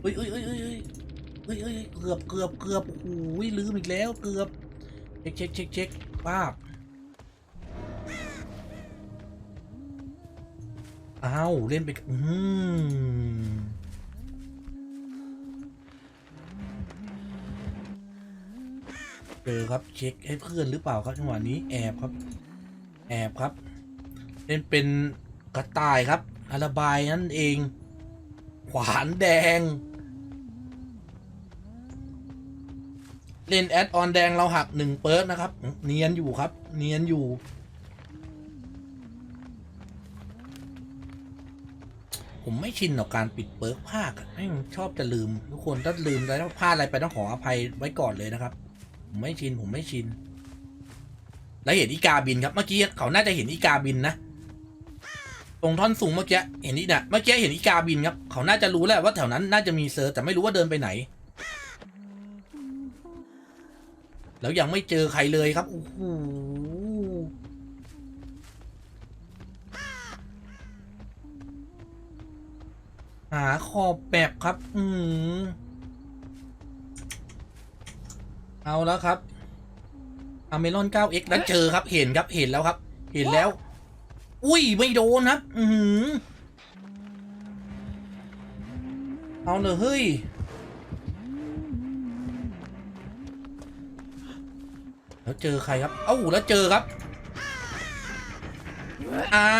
เฮ้ยเฮ้ยเฮ้ยเฮ้ยเฮ้ยเฮ้ยเกือบเกือบเกือบโอ้ยลืมอีกแล้วเกือบเช็คเช็คเช็คเช็คป้าบอ้าวเล่นไปอืมเจอครับเช็คให้เพื่อนหรือเปล่าครับจังหวะนี้แอบครับ แอบครับ เล่นเป็นกระต่ายครับอาราบายนั่นเอง ขวานแดง เล่นแอดออนแดงเราหักหนึ่งเปิร์กนะครับ เนียนอยู่ครับ เนียนอยู่ ผมไม่ชินกับการปิดเปิร์กภาคอะแม่ชอบจะลืม ทุกคนถ้าลืมแล้วพลาดอะไรไปต้องขออภัยไว้ก่อนเลยนะครับ ผมไม่ชินผมไม่ชิน แล้วเห็นอีกาบินครับเมื่อกี้เขาน่าจะเห็นอีกาบินนะตรงท่อนสูงเมื่อกี้เห็นนี่นะเมื่อกี้เห็นอีกาบินครับ เขาน่าจะรู้แหละว่าแถวนั้นน่าจะมีเซิร์ฟแต่ไม่รู้ว่าเดินไปไหน แล้วยังไม่เจอใครเลยครับโอ้โหหาขอบแบบครับ อืมเอาแล้วครับอเมรอน 9x แล้วเจอครับ เห็นครับ เห็นแล้วครับ เห็นแล้ว อุ้ย ไม่โดนครับ อือเอาเลยเฮ้ย แล้วเจอใครครับ เอ้าแล้วเจอครับ อ้า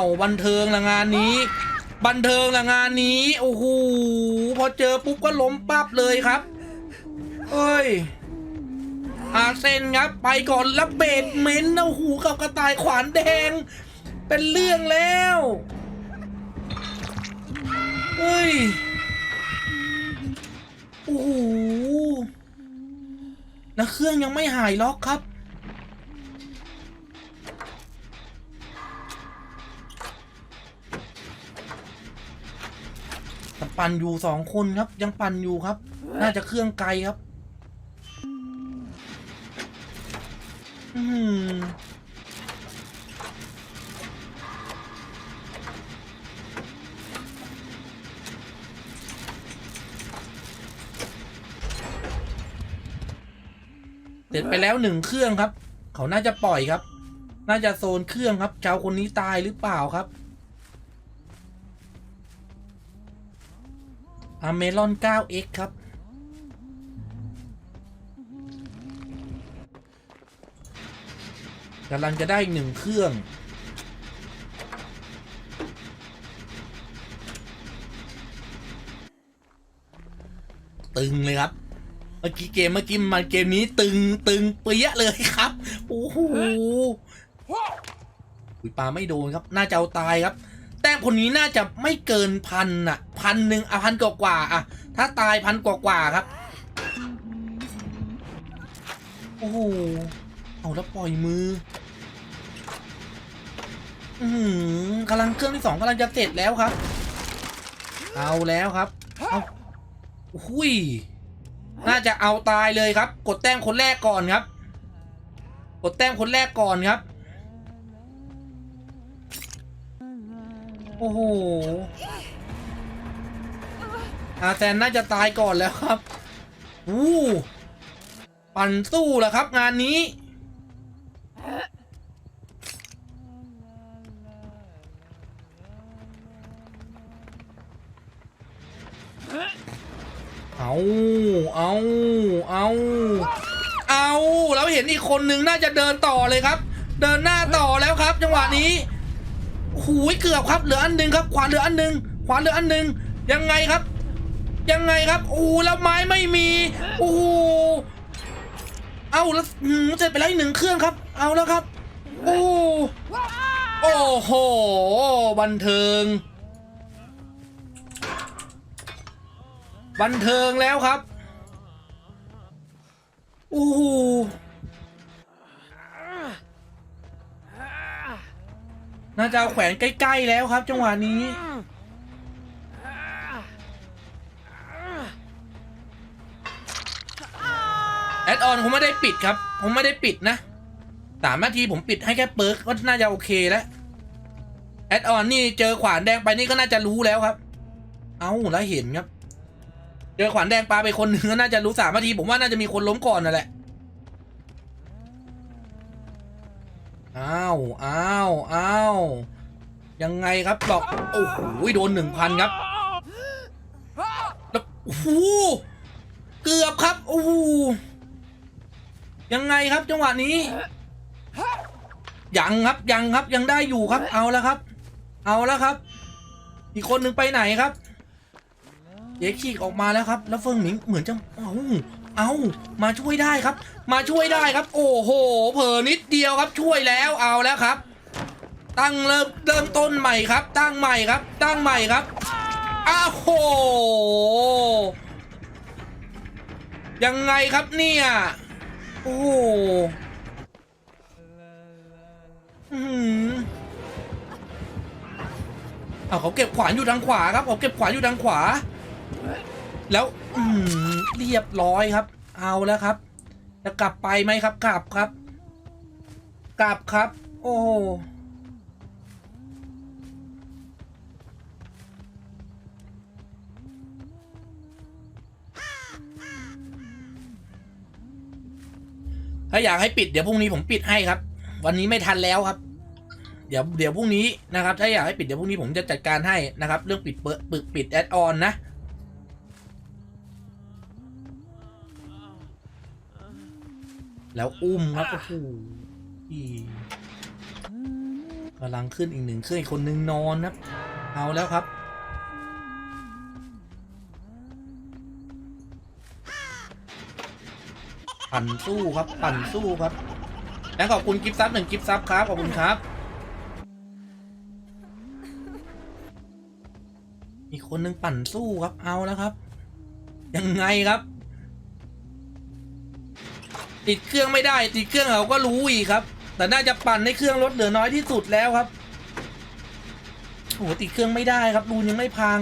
ว บันเทิงละงานนี้ บันเทิงละงานนี้ โอ้โห พอเจอปุ๊บก็ล้มปั๊บเลยครับเอ้ย อาเซนครับ ไปก่อนแล้วเบดเมนต์นะโอ้โหูกับกระต่ายขวานแดง เป็นเรื่องแล้วเฮ้ย โอ้โห แล้วเครื่องยังไม่หายล็อกครับ ปั่นอยู่สองคนครับ ยังปั่นอยู่ครับ น่าจะเครื่องไกลครับ อืมเสร็จ ไปแล้วหนึ่งเครื่องครับ เขาน่าจะปล่อยครับ น่าจะโซนเครื่องครับเจ้าคนนี้ตายหรือเปล่าครับอเมรอน 9x ครับ กำลังจะได้หนึ่งเครื่อง ตึงเลยครับ เมื่อกี้เกมเมื่อกี้มันเกมนี้ตึงตึงเปี้ยเลยครับโอ้โหอุยปลาไม่โดนครับ น่าจะเอาตายครับ แต้มคนนี้น่าจะไม่เกินพันอะพันหนึ่งอะพันกว่ากว่าอะถ้าตายพันกว่ากว่าครับโอ้โหเอาแล้วปล่อยมือ อือหือกำลังเครื่องที่สองกำลังจะเสร็จแล้วครับ เอาแล้วครับ เอาหุย น่าจะเอาตายเลยครับ กดแต้มคนแรกก่อนครับ กดแต้มคนแรกก่อนครับ โอ้โห อาแซนน่าจะตายก่อนแล้วครับอู้ ปั่นสู้แหละครับงานนี้ เอาเอาเอาเอาแล้วเห็นอีกคนนึงน่าจะเดินต่อเลยครับ เดินหน้าต่อแล้วครับ จังหวะนี้หูยเกือบครับเหลืออันหนึ่งครับ ขวานเหลืออันหนึ่งขวานเหลืออันหนึ่งยังไงครับ ยังไงครับโอ้แล้วไม้ไม่มีโอ้โเอาแล้วหืมเสร็จไปแล้วอีกหนึ่งเครื่องครับ เอาแล้วครับ โอ้โอ้โห บันเทิง บันเทิงแล้วครับโอ้โหน่าจะเอาแขวนใกล้ ๆ แล้วครับ จังหวะนี้ แอดออนผมไม่ได้ปิดครับ ผมไม่ได้ปิดนะสามนาทีผมปิดให้แค่เปิร์กก็น่าจะโอเคแล้ว แอดออนนี่เจอขวานแดงไปนี่ก็น่าจะรู้แล้วครับ เอาแล้วเห็นครับ เจอขวานแดงปลาไปคนหนึ่งก็น่าจะรู้สามนาทีผมว่าน่าจะมีคนล้มก่อนนั่นแหละอ้าวอ้าวอ้าวยังไงครับหลอกโอ้โหโดนหนึ่งพันครับแล้วโอ้โหเกือบครับโอ้โหยังไงครับจังหวะนี้ยังครับยังครับยังได้อยู่ครับเอาแล้วครับ เอาแล้วครับ อีกคนหนึ่งไปไหนครับ เจ๊ขีกออกมาแล้วครับ แล้วเฟิงหมิงเหมือนจะเอาเอามาช่วยได้ครับ มาช่วยได้ครับ โอ้โห เผลอนิดเดียวครับช่วยแล้วเอาแล้วครับ ตั้งเริ่มเริ่มต้นใหม่ครับ ตั้งใหม่ครับ ตั้งใหม่ครับอ้าวโหยังไงครับเนี่ยโอ้โหอื้อหือเอาเขาเก็บขวานอยู่ทางขวาครับเขาเก็บขวานอยู่ทางขวา แล้วอืเรียบร้อยครับ เอาแล้วครับ จะกลับไปไหมครับ กลับครับ กลับครับ โอ้ถ้าอยากให้ปิดเดี๋ยวพรุ่งนี้ผมปิดให้ครับ วันนี้ไม่ทันแล้วครับ เดี๋ยวเดี๋ยวพรุ่งนี้นะครับ ถ้าอยากให้ปิดเดี๋ยวพรุ่งนี้ผมจะจัดการให้นะครับ เรื่องปิดเปิดปิดแอดออนนะ แล้วอุ้มครับโอ้โหอีกำลังขึ้นอีกหนึ่งขึ้นอีกคนนึงนอนครับเอาแล้วครับ ปั่นสู้ครับ ปั่นสู้ครับ และขอบคุณกิฟต์ซับหนึ่งกิฟต์ซับครับ ขอบคุณครับ อีกคนนึงปั่นสู้ครับ เอาแล้วครับ ยังไงครับ ติดเครื่องไม่ได้ ติดเครื่องเราก็รู้อีกครับ แต่น่าจะปั่นให้เครื่องลดเหลือน้อยที่สุดแล้วครับโอ้โหติดเครื่องไม่ได้ครับรูนยังไม่พัง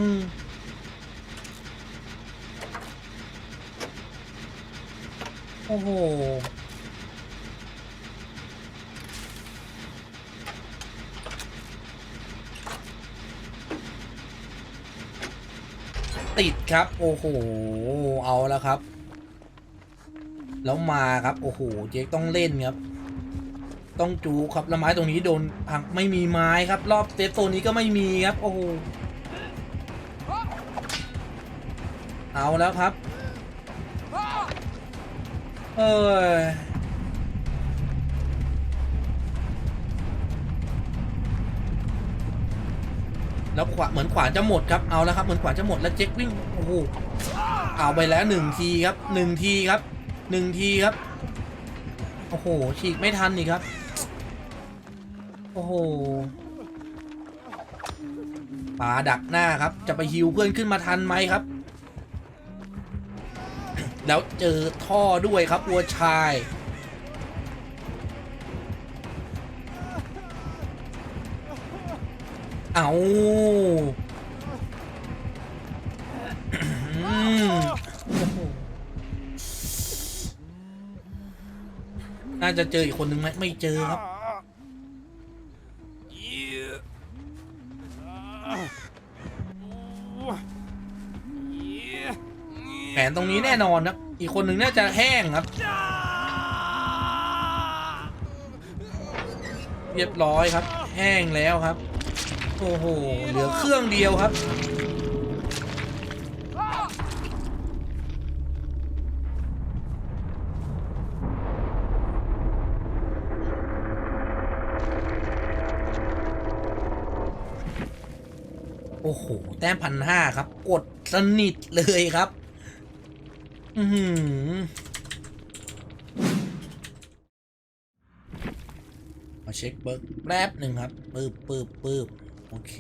โอ้โหติดครับ โอ้โห เอาแล้วครับ แล้วมาครับ โอ้โห เจ๊ต้องเล่นครับ ต้องจูครับแล้วไม้ตรงนี้โดนพังไม่มีไม้ครับ รอบเซฟโซนนี้ก็ไม่มีครับ โอ้โห เอาแล้วครับ เออแล้วขวาเหมือนขวานจะหมดครับ เอาแล้วครับ เหมือนขวานจะหมดแล้วเจ๊กวิ่ง โอ้โห เอาไปแล้วหนึ่งทีครับหนึ่งทีครับ หนึ่งทีครับ โอ้โห ฉีกไม่ทันอีกครับ โอ้โหปาดักหน้าครับ จะไปฮิวเพื่อนขึ้นมาทันไหมครับ แล้วเจอท่อด้วยครับวัวชายเอา น่าจะเจออีกคนนึงไหมไม่เจอครับแผนตรงนี้แน่นอนครับ อีกคนหนึ่งน่าจะแห้งครับ เรียบร้อยครับ แห้งแล้วครับ โอ้โห เหลือเครื่องเดียวครับ โอ้โห แต้มพันห้าครับ กดสนิทเลยครับ อือหือมาเช็คเบิร์กแป๊บหนึ่งครับปืบปืบปืบโอเค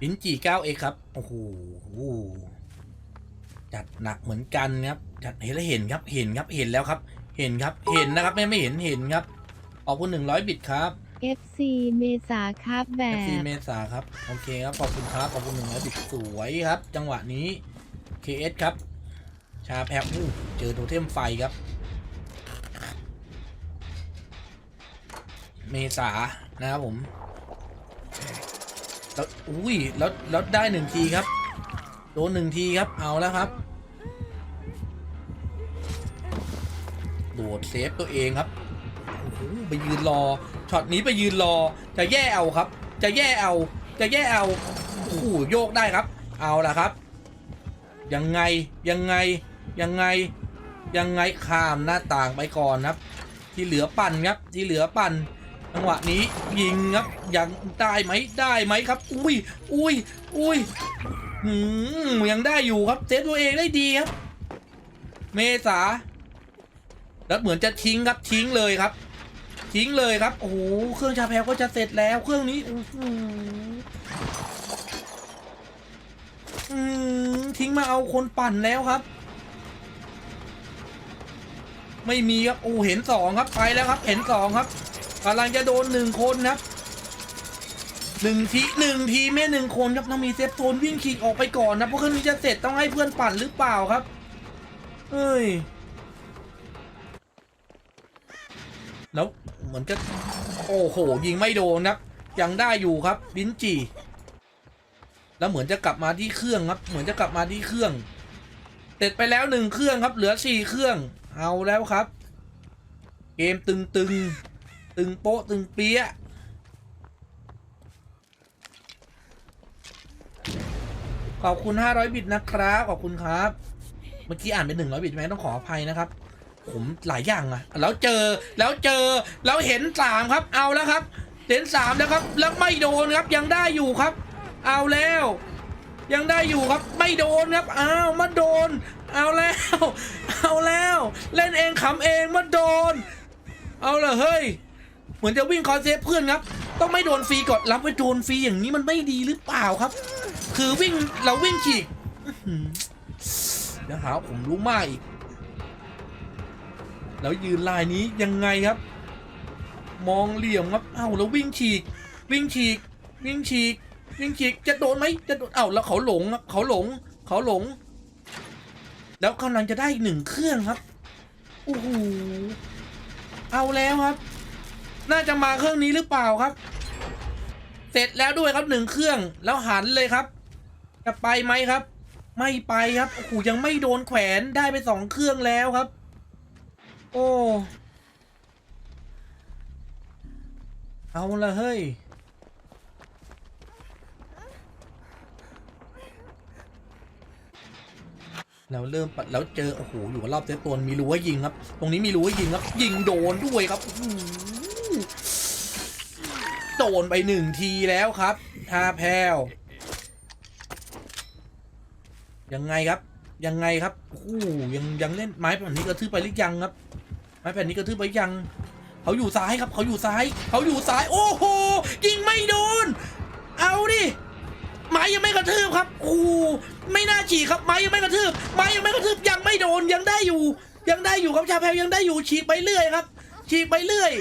ลิ้นจี่ 9x ครับ โอ้โห จัดหนักเหมือนกันครับจัดเห็นแล้วเห็นครับเห็นครับเห็นแล้วครับ เห็นครับเห็นนะครับไม่ไม่เห็นเห็นครับขอบคุณหนึ่งร้อยบิตครับ FC เมษาครับแบ FC บ เมษาครับโอเคครับขอบคุณครับขอบคุณหนึ่งร้อยบิตสวยครับ จังหวะนี้ KS ครับ ชาแพบอู้เจอโทเทมไฟครับ เมษานะครับผมแล้วอุ้ยแล้วแล้วได้หนึ่งทีครับ โดนหนึ่งทีครับเอาแล้วครับ ดเซฟตัวเองครับโอ้โหไปยืนรอช็อตนี้ไปยืนรอจะแย่เอาครับ จะแย่เอาจะแย่เอาโอ้โหโยกได้ครับ เอาละครับ ยังไงยังไงยังไงยังไงข้ามหน้าต่างไปก่อนครับ ที่เหลือปั่นครับที่เหลือปั่นจังหวะนี้ยิงครับยังได้ไหมได้ไหมครับ อุ้ยอุ้ยอุ้ยหืมยังได้อยู่ครับเซฟตัวเองได้ดีครับ เมษา แล้วเหมือนจะทิ้งครับทิ้งเลยครับ ทิ้งเลยครับโอ้โหเครื่องชาแพลก็จะเสร็จแล้วเครื่องนี้อืมทิ้งมาเอาคนปั่นแล้วครับ ไม่มีครับโอ้เห็นสองครับไปแล้วครับ เห็นสองครับกำลังจะโดนหนึ่งคนครับหนึ่งทีหนึ่งทีไม่หนึ่งคนครับต้องมีเซฟโซนวิ่งขีกออกไปก่อนนะเพราะเครื่องนี้จะเสร็จต้องให้เพื่อนปั่นหรือเปล่าครับเฮ้ย แล้วเหมือนจะโอ้โหยิงไม่โดนครับยังได้อยู่ครับลินจีแล้วเหมือนจะกลับมาที่เครื่องครับ เหมือนจะกลับมาที่เครื่องเสร็จไปแล้วหนึ่งเครื่องครับ เหลือสี่เครื่อง เอาแล้วครับ เกมตึงตึงตึงโป๊ะตึงเปี้ยะขอบคุณ 500 บิตนะครับ ขอบคุณครับ เมื่อกี้อ่านเป็น100 บิตไหมต้องขออภัยนะครับ ผมหลายอย่างอะแล้วเจอแล้วเจอแล้วเห็นสามครับเอาแล้วครับ เห็นสามแล้วครับแล้วไม่โดนครับยังได้อยู่ครับ เอาแล้ว ยังได้อยู่ครับไม่โดนครับอ้าวมาโดน เอาแล้ว เอาแล้ว เล่นเองขำเองมาโดน เอาละเฮ้ยเหมือนจะวิ่งคอนเซฟเพื่อนครับ ต้องไม่โดนฟรีก่อนรับไปโดนฟรีอย่างนี้มันไม่ดีหรือเปล่าครับ คือวิ่งเราวิ่งฉีกเดี๋ยวหาผมรู้มากอีก แล้วยืนลายนี้ยังไงครับ มองเหลี่ยมครับเอ้าแล้ววิ่งฉีก วิ่งฉีก วิ่งฉีก วิ่งฉีกจะโดนไหมจะโดนเอ้าแล้วเขาหลงครับเขาหลง เขาหลง แล้วกำลังจะได้อีกหนึ่งเครื่องครับโอ้โหเอาแล้วครับ น่าจะมาเครื่องนี้หรือเปล่าครับ เสร็จแล้วด้วยครับหนึ่งเครื่องแล้วหันเลยครับ จะไปไหมครับ ไม่ไปครับโอ้โหยังไม่โดนแขวนได้ไปสองเครื่องแล้วครับ โอ้ เอาละเฮ้ย แล้วเริ่มปัดแล้วเจอ โอ้โห อยู่รอบเซตตัวมีรู้วยิงครับ ตรงนี้มีรู้วยิงครับ ยิงโดนด้วยครับโดนไปหนึ่งทีแล้วครับท่าแพลวยังไงครับ ยังไงครับโอ้ยังยังเล่นไม้แผ่นนี้กระทืบไปหรือยังครับ ไม้แผ่นนี้กระทืบไปยัง เขาอยู่ซ้ายครับ เขาอยู่ซ้าย เขาอยู่ซ้าย โอ้โหยิงไม่โดน เอาดิไม้ยังไม่กระทืบครับโอ้ไม่น่าฉีกครับไม้ยังไม่กระทืบไม้ยังไม่กระทืบยังไม่โดนยังได้อยู่ ยังได้อยู่ครับชาแพลยังได้อยู่ฉีกไปเรื่อยครับ ฉีกไปเรื่อย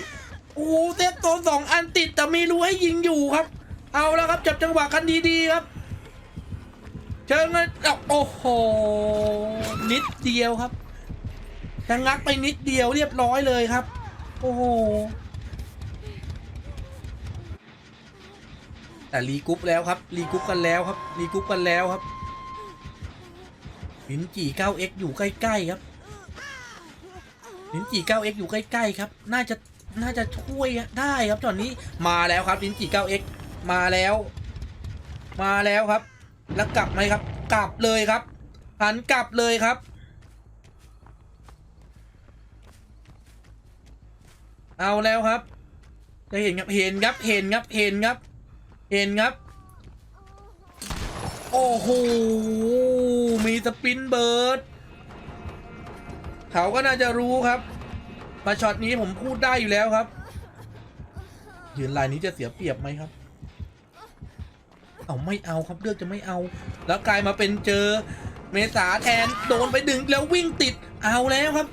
โอ้เซฟโซนสองอันติดแต่มีรูให้ยิงอยู่ครับ เอาแล้วครับจับจังหวะกันดีๆครับ เชิงเงินโอ้โห นิดเดียวครับชะงักไปนิดเดียวเรียบร้อยเลยครับ โอ้โห แต่รีกรุ๊ปแล้วครับ รีกรุ๊ปกันแล้วครับ รีกรุ๊ปกันแล้วครับหินจี 9x อยู่ใกล้ๆครับหินจี 9x อยู่ใกล้ๆครับ น่าจะ น่าจะช่วยได้ครับตอนนี้ มาแล้วครับหินจี 9x มาแล้ว มาแล้วครับ แล้วกลับไหมครับ กลับเลยครับหันกลับเลยครับเอาแล้วครับ จะเห็นครับ เห็นครับ เห็นครับ เห็นครับ เห็นครับ โอ้โห มีสปินเบิร์ด เขาก็น่าจะรู้ครับ มาช็อตนี้ผมพูดได้อยู่แล้วครับ ยืนลายนี้จะเสียเปรียบไหมครับ เอาไม่เอาครับเลือกจะไม่เอา แล้วกลายมาเป็นเจอเมษาแทนโดนไปดึงแล้ววิ่งติดเอาแล้วครับ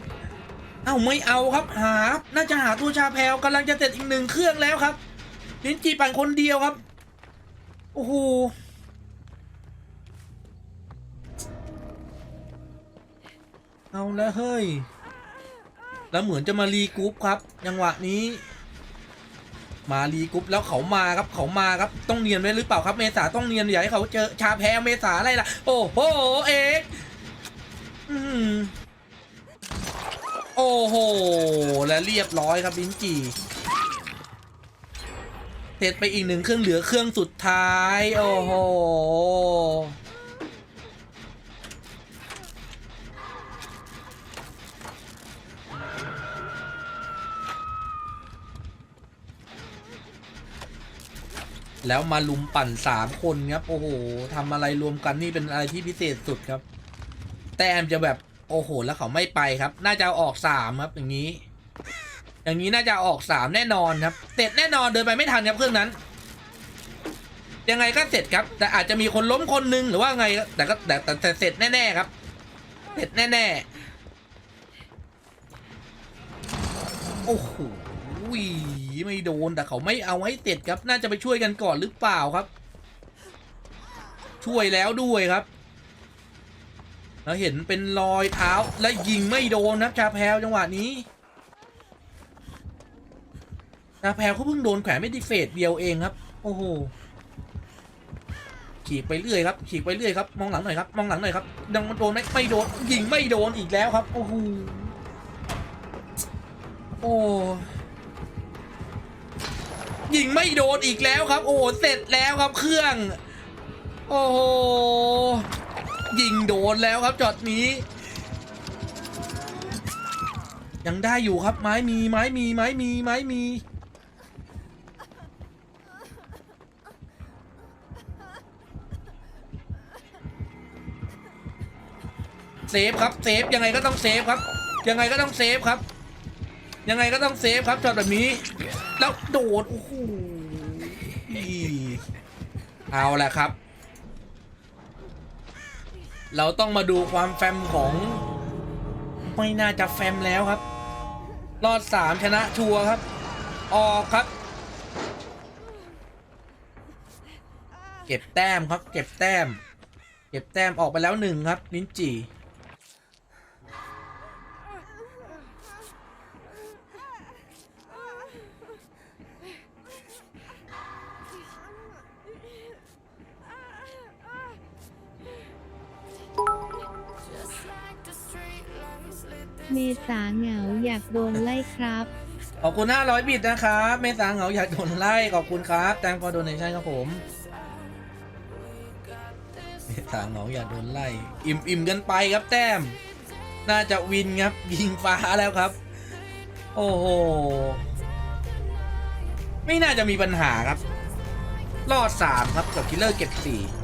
เอาไม่เอาครับหา น่าจะหาตัวชาแพลวกำลังจะเสร็จอีกหนึ่งเครื่องแล้วครับลินจีปั่นคนเดียวครับโอ้โหเอาแล้วเฮ้ย แล้วเหมือนจะมารีกรุ๊ปครับจังหวะนี้ มารีกรุ๊ปแล้วเขามาครับเขามาครับต้องเนียนไว้หรือเปล่าครับเมษาต้องเนียนอย่าให้เขาเจอชาแพ้เมษาอะไรล่ะโอ้โหเอกโอ้โหและเรียบร้อยครับลินจีเสร็จไปอีกหนึ่งเครื่องเหลือเครื่องสุดท้าย โอ้โห แล้วมาลุมปั่นสามคนครับ โอ้โหทำอะไรรวมกันนี่เป็นอะไรที่พิเศษสุดครับ แต้มจะแบบโอ้โห แล้วเขาไม่ไปครับ น่าจะออกสามครับ อย่างนี้ อย่างนี้น่าจะออกสามแน่นอนครับ เสร็จแน่นอนเดินไปไม่ทันครับเครื่องนั้น ยังไงก็เสร็จครับ แต่อาจจะมีคนล้มคนนึงหรือว่าไงแต่ก็แต่แต่แต่เสร็จแน่ๆครับ เสร็จแน่ๆโอ้โห ไม่โดนแต่เขาไม่เอาให้เสร็จครับน่าจะไปช่วยกันก่อนหรือเปล่าครับ ช่วยแล้วด้วยครับ แล้วเห็นเป็นรอยเท้าและยิงไม่โดนนะชาแพลจังหวะนี้ชาแพลเขาเพิ่งโดนแขวนไม่ดีเฟดเดียวเองครับ โอ้โหฉีกไปเรื่อยครับฉีกไปเรื่อยครับมองหลังหน่อยครับมองหลังหน่อยครับดังมันโดนไหมไม่โดนยิงไม่โดนอีกแล้วครับโอ้โหโอ้ ยิงไม่โดนอีกแล้วครับ โอ้เสร็จแล้วครับเครื่อง โอ้โหยิงโดนแล้วครับจอดนี้ ยังได้อยู่ครับไม้มีไม้มีไม้มีไม้มีเซฟครับเซฟยังไงก็ต้องเซฟครับ ยังไงก็ต้องเซฟครับ ยังไงก็ต้องเซฟครับจอดแบบนี้ แล้วโดดโอ้โหเอาแหละครับ เราต้องมาดูความแฟมของ ไม่น่าจะแฟมแล้วครับ รอดสามชนะชัวร์ครับ ออกครับ เก็บแต้มครับ เก็บแต้ม เก็บแต้มออกไปแล้วหนึ่งครับลิ้นจี่ เมษาเหงาอยากโดนไล่ครับ ขอบคุณ 500 บิตนะครับ เมษาเหงาอยากโดนไล่ขอบคุณครับแตงฟอร์โดเนชั่นครับผม เมษาเหงาอยากโดนไล่ อิ่มอิ่มกันไปครับแต้ม น่าจะวินครับ ยิงฟ้าแล้วครับ โอ้โห ไม่น่าจะมีปัญหาครับ รอด 3 ครับกับคิลเลอร์เก็บ4